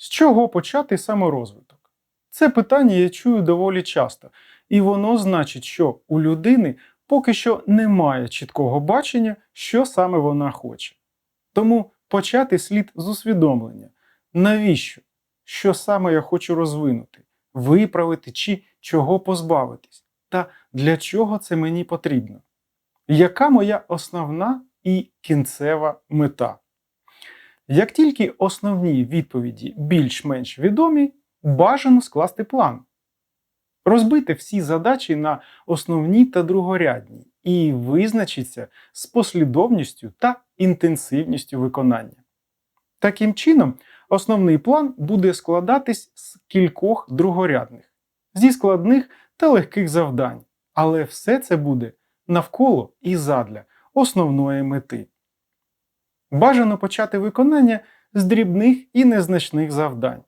З чого почати саморозвиток? Це питання я чую доволі часто, і воно значить, що у людини поки що немає чіткого бачення, що саме вона хоче. Тому почати слід з усвідомлення, навіщо, що саме я хочу розвинути, виправити чи чого позбавитись, та для чого це мені потрібно. Яка моя основна і кінцева мета? Як тільки основні відповіді більш-менш відомі, бажано скласти план. Розбити всі задачі на основні та другорядні і визначитися з послідовністю та інтенсивністю виконання. Таким чином, основний план буде складатись з кількох другорядних, зі складних та легких завдань, але все це буде навколо і задля основної мети. Бажано почати виконання з дрібних і незначних завдань.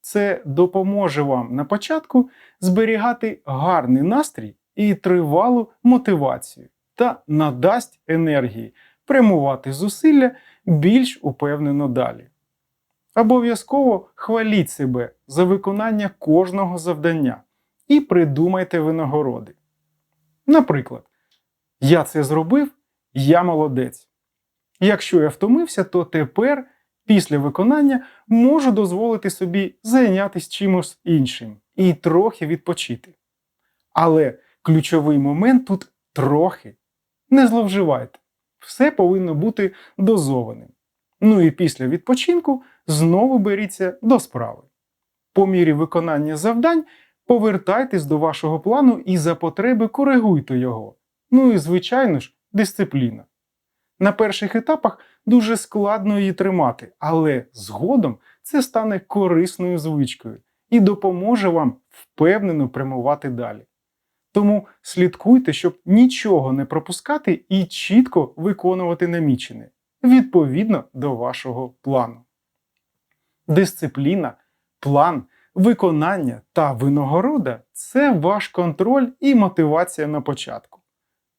Це допоможе вам на початку зберігати гарний настрій і тривалу мотивацію та надасть енергії прямувати зусилля більш упевнено далі. Обов'язково хваліть себе за виконання кожного завдання і придумайте винагороди. Наприклад, я це зробив, я молодець. Якщо я втомився, то тепер, після виконання, можу дозволити собі зайнятися чимось іншим і трохи відпочити. Але ключовий момент тут трохи. Не зловживайте. Все повинно бути дозованим. Ну і після відпочинку знову беріться до справи. По мірі виконання завдань повертайтесь до вашого плану і за потреби коригуйте його. Ну і, звичайно ж, дисципліна. На перших етапах дуже складно її тримати, але згодом це стане корисною звичкою і допоможе вам впевнено прямувати далі. Тому слідкуйте, щоб нічого не пропускати і чітко виконувати намічене відповідно до вашого плану. Дисципліна, план, виконання та винагорода це ваш контроль і мотивація на початку.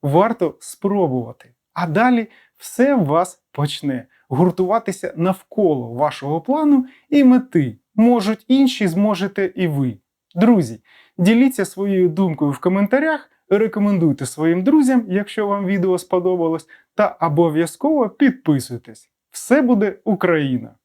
Варто спробувати, а далі все вас почне гуртуватися навколо вашого плану і мети. Можуть інші, зможете і ви. Друзі, діліться своєю думкою в коментарях, рекомендуйте своїм друзям, якщо вам відео сподобалось, та обов'язково підписуйтесь. Все буде Україна!